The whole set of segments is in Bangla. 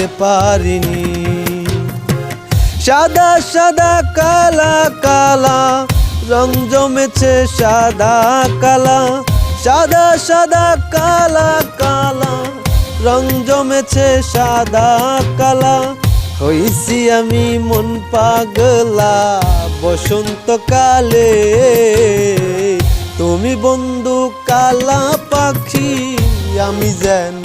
বলতে পারিনি। সাদা সাদা, কালা কালা, রং জমেছে সাদা, কালা। সাদা সাদা, কালা কালা, রং জমেছে সাদা, কালা। হইছি আমি মন পাগলা, বসন্তকালে। তুমি বন্ধু কালা পাখি, আমি যেন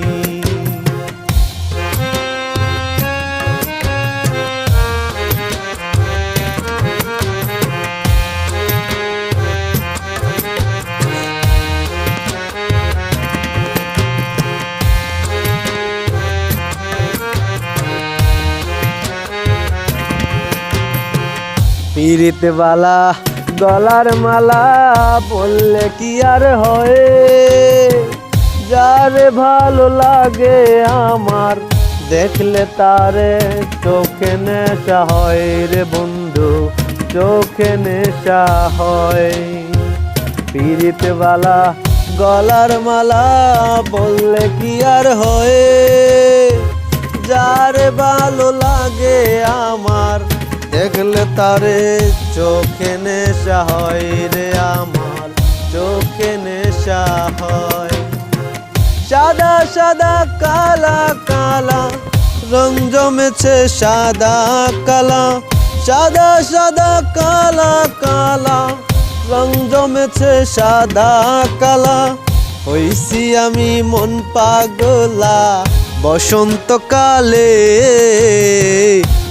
পিরিত বালা গলার মালা বললে কি আর হয়? যারে ভালো লাগে আমার, দেখলে তারে চোখে নেশা হয় রে বন্ধু, চোখে নেশা হয়। পিরিত বালা গলার মালা বললে কি আর হয়? যারে ভালো লাগে তারে চোখে নেশা হয় রে আমার, চোখে নেশা হয়। সাদা সাদা, কালা কালা, রং জমেছে সাদা, কালা। সাদা সাদা, কালা কালা, রং জমেছে সাদা, কালা। হইছি আমি মন পাগলা, বসন্তকালে।